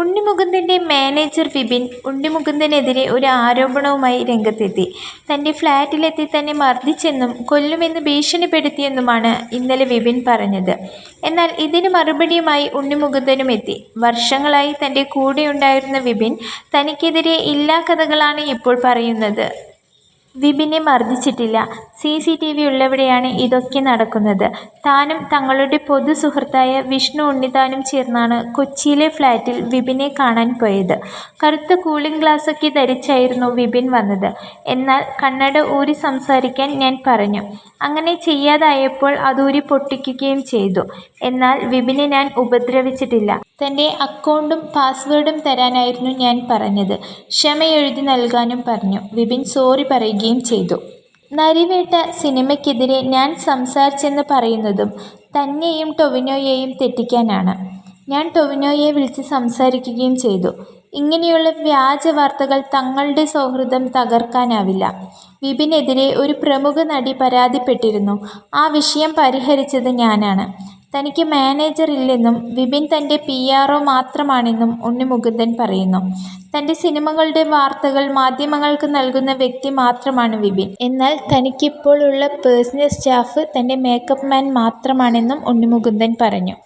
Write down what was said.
ഉണ്ണിമുകുന്ദന്റെ manager Vipin ഉണ്ണിമുകുന്ദനെതിരെ ഒരു ആരോപണവുമായി രംഗത്തെത്തി. തന്റെ ഫ്ലാറ്റിലെത്തി തന്നെ മർദ്ദിച്ചെന്നും കൊല്ലുമെന്ന് ഭീഷണിപ്പെടുത്തിയെന്നുമാണ് ഇന്നലെ വിപിൻ പറഞ്ഞത്. എന്നാൽ ഇതിന് മറുപടിയുമായി ഉണ്ണിമുകുന്ദനും എത്തി. വർഷങ്ങളായി തന്റെ കൂടെയുണ്ടായിരുന്ന വിപിൻ തനിക്കെതിരെ ഇല്ലാ കഥകളാണ് ഇപ്പോൾ പറയുന്നത്. വിപിനെ മർദ്ദിച്ചിട്ടില്ല സി സി ടി വി ഉള്ളവിടെയാണ് ഇതൊക്കെ നടക്കുന്നത്. താനും തങ്ങളുടെ പൊതു സുഹൃത്തായ വിഷ്ണു ഉണ്ണിതാനും ചേർന്നാണ് കൊച്ചിയിലെ ഫ്ലാറ്റിൽ വിപിനെ കാണാൻ പോയത്. കറുത്ത കൂളിംഗ് ഗ്ലാസ്സൊക്കെ ധരിച്ചായിരുന്നു വിപിൻ വന്നത്. എന്നാൽ കണ്ണട ഊരി സംസാരിക്കാൻ ഞാൻ പറഞ്ഞു. അങ്ങനെ ചെയ്യാതായപ്പോൾ അതൂരി പൊട്ടിക്കുകയും ചെയ്തു. എന്നാൽ വിപിനെ ഞാൻ ഉപദ്രവിച്ചിട്ടില്ല. തന്റെ അക്കൗണ്ടും പാസ്വേഡും തരാനായിരുന്നു ഞാൻ പറഞ്ഞത്. ക്ഷമയെഴുതി നൽകാനും പറഞ്ഞു. വിപിൻ സോറി പറയുകയും ചെയ്തു. നരിവേട്ട സിനിമയ്ക്കെതിരെ ഞാൻ സംസാരിച്ചെന്ന് പറയുന്നതും തന്നെയും ടൊവിനോയെയും തെറ്റിക്കാനാണ്. ഞാൻ ടൊവിനോയെ വിളിച്ച് സംസാരിക്കുകയും ചെയ്തു. ഇങ്ങനെയുള്ള വ്യാജ വാർത്തകൾ തങ്ങളുടെ സൗഹൃദം തകർക്കാനാവില്ല. വിപിനെതിരെ ഒരു പ്രമുഖ നടി പരാതിപ്പെട്ടിരുന്നു. ആ വിഷയം പരിഹരിച്ചത് ഞാനാണ്. തനിക്ക് മാനേജർ ഇല്ലെന്നും വിപിൻ തന്റെ പി ആർ ഒ മാത്രമാണെന്നും ഉണ്ണിമുകുന്ദൻ പറയുന്നു. തന്റെ സിനിമകളുടെ വാർത്തകൾ മാധ്യമങ്ങൾക്ക് നൽകുന്ന വ്യക്തി മാത്രമാണ് വിപിൻ. എന്നാൽ തനിക്കിപ്പോൾ ഉള്ള പേഴ്സണൽ സ്റ്റാഫ് തന്റെ മേക്കപ്പ് മാൻ മാത്രമാണെന്നും ഉണ്ണിമുകുന്ദൻ പറഞ്ഞു.